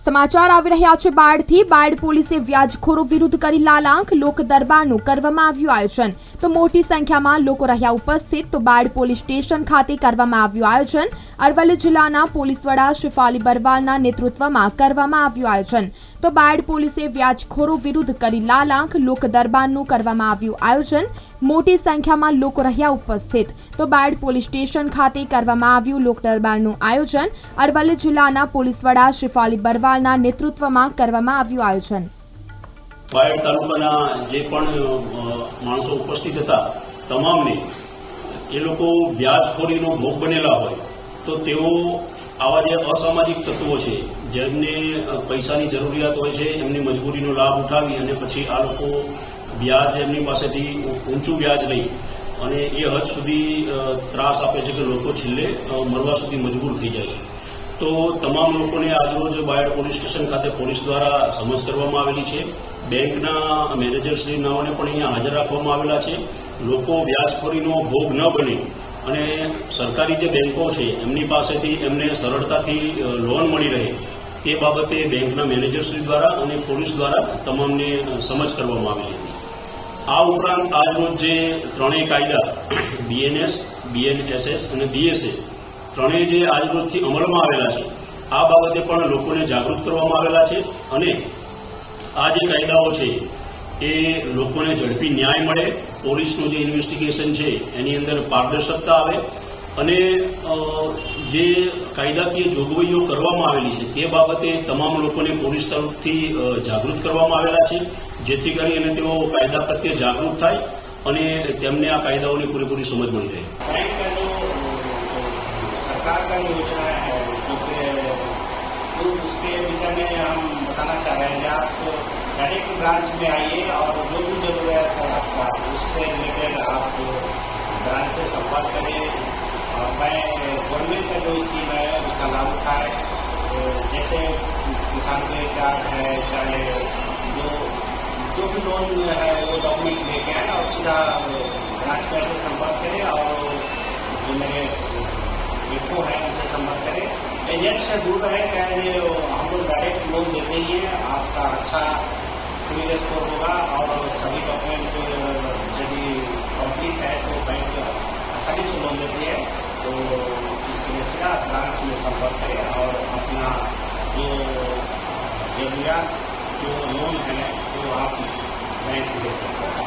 સમાચાર આવી રહ્યા છે બાળથી બાળ પોલીસે વ્યાજખોરો વિરુદ્ધ કરી લાલાંક. લોક દરબારનું કરવામાં આવ્યું આયોજન. તો મોટી સંખ્યામાં લોકો રહ્યા ઉપસ્થિત. તો બાળ પોલીસ સ્ટેશન ખાતે કરવામાં આવ્યું આયોજન. અરવલ્લી જિલ્લાના પોલીસ વડા શિફાલી બરવાલના નેતૃત્વમાં કરવામાં આવ્યું આયોજન. તો બાળ પોલીસે વ્યાજખોરો વિરુદ્ધ કરી લાલાંક. લોક દરબારનું કરવામાં આવ્યું આયોજન. મોટી સંખ્યામાં લોકો રહ્યા ઉપસ્થિત. તો બાળ પોલીસ સ્ટેશન ખાતે કરવામાં આવ્યું લોકદરબારનું આયોજન અરવલ્લી જિલ્લાના પોલીસ વડા શ્રીફાલી બરવાલના નેતૃત્વમાં કરવામાં આવ્યું આયોજન. બાયડ તાલુકાના જે પણ માણસો ઉપસ્થિત હતા, તમામને એ લોકો વ્યાજખોરીનો ભોગ બનેલા હોય, તો તેઓ આવા જે અસામાજિક તત્વો છે, જેમને પૈસાની જરૂરિયાત હોય છે, એમની મજબૂરીનો લાભ ઉઠાવી અને પછી આ લોકો વ્યાજ એમની પાસેથી ઊંચું વ્યાજ લઈ અને એ હદ સુધી ત્રાસ આપે છે કે લોકો છેલ્લે મરવા સુધી મજબૂર થઈ જાય છે. તો તમામ લોકોને આજરોજ બાયડ પોલીસ સ્ટેશન ખાતે પોલીસ દ્વારા સમજ કરવામાં આવેલી છે. બેંકના મેનેજરશ્રી નાઓને પણ અહીંયા હાજર રાખવામાં આવેલા છે. લોકો વ્યાજખોરીનો ભોગ ન બને અને સરકારી જે બેંકો છે, એમની પાસેથી એમને સરળતાથી લોન મળી રહે તે બાબતે બેંકના મેનેજરશ્રી દ્વારા અને પોલીસ દ્વારા તમામને સમજ કરવામાં આવેલી હતી આ ઉપરાંત આજરોજ જે ત્રણેય કાયદા બીએનએસ બીએનએસએસ અને બીએસએ ત્રણેય જે આજરોજથી અમલમાં આવેલા છે, આ બાબતે પણ લોકોને જાગૃત કરવામાં આવેલા છે અને આ જે કાયદાઓ છે, એ લોકોને ઝડપી ન્યાય મળે, પોલીસનું જે ઇન્વેસ્ટિગેશન છે, એની અંદર પારદર્શકતા આવે અને અ, જે કાયદાકીય જોગવાઈઓ કરવામાં આવેલી છે તે બાબતે તમામ લોકોને પોલીસ તરફથી અ, જાગૃત કરવામાં આવેલા છે જેથી કરીને તેઓ કાયદા પ્રત્યે જાગૃત થાય અને તેમને આ કાયદાઓની પૂરેપૂરી સમજ મળી રહે बैंक का जो सरकार का योजना है जो कि तो उसके विषय में हम बताना चाह रहे हैं कि आप डायरेक्ट ब्रांच में आइए और जो भी जरूरत है आपका उससे रिलेटेड आप ब्रांच से संपर्क करें और मैं गवर्नमेंट का जो स्कीम है उसका लाभ उठाए जैसे किसान क्रेडिट कार्ड है चाहे जो जो भी लोन है वो डॉक्यूमेंट लेके आए और सीधा पर से संपर्क करें और जो मेरे इनको है उनसे संपर्क करें एजेंट से दूर रहे ये हम लोग डायरेक्ट लोन देते ही हैं आपका अच्छा सिविल स्कोर होगा और सभी डॉक्यूमेंट यदि कंप्लीट है तो बैंक आसानी से लोन देती है। में संपर्क करें और अपना जो जरूरियात जो लोन है वो आप बैंक से ले सकते हैं